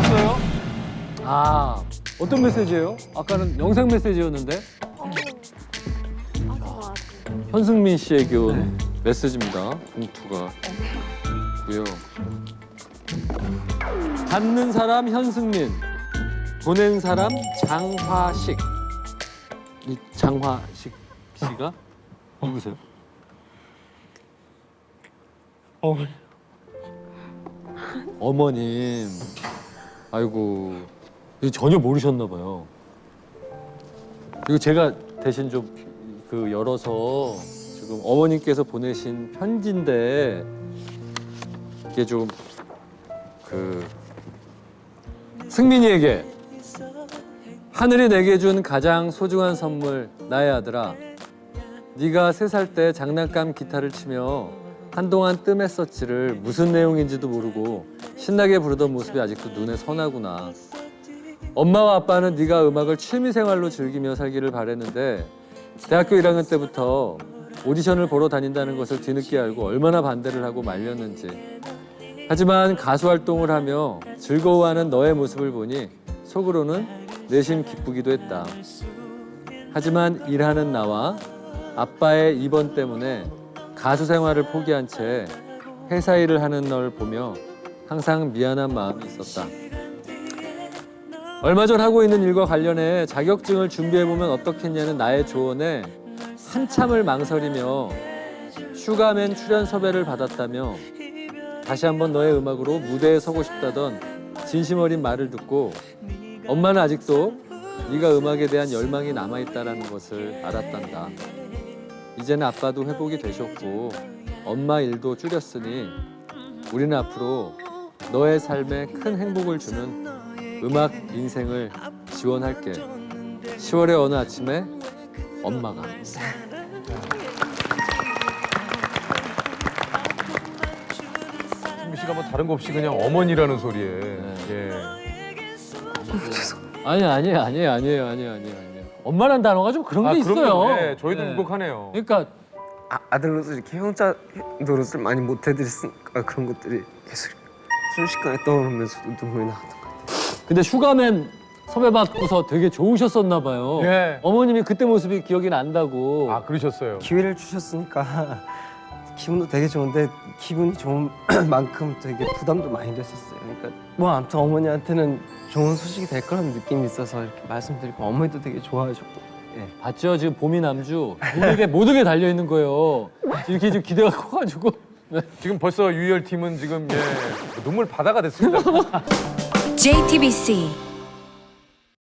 왔어요? 아, 어떤 메시지예요? 아까는 영상 메시지였는데? 현승민 씨에게 온 메시지입니다. 봉투가 고요. 받는 사람 현승민, 보낸 사람 장화식. 이 장화식 씨가 누구세요? 어머니. 어머님. 아이고. 전혀 모르셨나 봐요. 이거 제가 대신 좀 그 열어서 지금 어머님께서 보내신 편지인데 이게 좀 그 승민이에게 하늘이 내게 준 가장 소중한 선물 나의 아들아 네가 세 살 때 장난감 기타를 치며 한동안 뜸했었지를 무슨 내용인지도 모르고 신나게 부르던 모습이 아직도 눈에 선하구나. 엄마와 아빠는 네가 음악을 취미생활로 즐기며 살기를 바랬는데 대학교 1학년 때부터 오디션을 보러 다닌다는 것을 뒤늦게 알고 얼마나 반대를 하고 말렸는지. 하지만 가수 활동을 하며 즐거워하는 너의 모습을 보니 속으로는 내심 기쁘기도 했다. 하지만 일하는 나와 아빠의 입원 때문에 가수 생활을 포기한 채 회사 일을 하는 널 보며 항상 미안한 마음이 있었다. 얼마 전 하고 있는 일과 관련해 자격증을 준비해보면 어떻겠냐는 나의 조언에 한참을 망설이며 슈가맨 출연 섭외를 받았다며 다시 한번 너의 음악으로 무대에 서고 싶다던 진심 어린 말을 듣고 엄마는 아직도 네가 음악에 대한 열망이 남아있다라는 것을 알았단다. 이제는 아빠도 회복이 되셨고 엄마 일도 줄였으니 우리는 앞으로 너의 삶에 큰 행복을 주는 음악 인생을 지원할게. 10월의 어느 아침에 엄마가 승민 씨가 뭐 다른 거 없이 그냥 어머니라는 소리에. 네. 예. 아니 아니 아니 아니에요 아니 아니 아니 엄마란 단어가 좀 그런 게 아, 있어요. 네, 저희도 네. 무복하네요. 그러니까 아, 아들로서 이렇게 형자 노릇을 많이 못 해드렸으니까 그런 것들이 계속 순식간에 떠오르면서도 눈물이 나왔던 것 같아요. 근데 슈가맨 섭외받고서 되게 좋으셨었나 봐요. 예. 어머님이 그때 모습이 기억이 난다고. 아 그러셨어요. 기회를 주셨으니까 기분도 되게 좋은데 기분이 좋은 만큼 되게 부담도 많이 됐었어요. 그러니까 뭐 아무튼 어머니한테는 좋은 소식이 될 거라는 느낌이 있어서 이렇게 말씀드리고 어머니도 되게 좋아하셨고 예. 봤죠? 지금 봄이 남주 모든 게 모든 게 달려 있는 거예요. 이렇게 지금 기대가 커가지고. 네. 지금 벌써 유열 팀은 지금 예 눈물 바다가 됐습니다. JTBC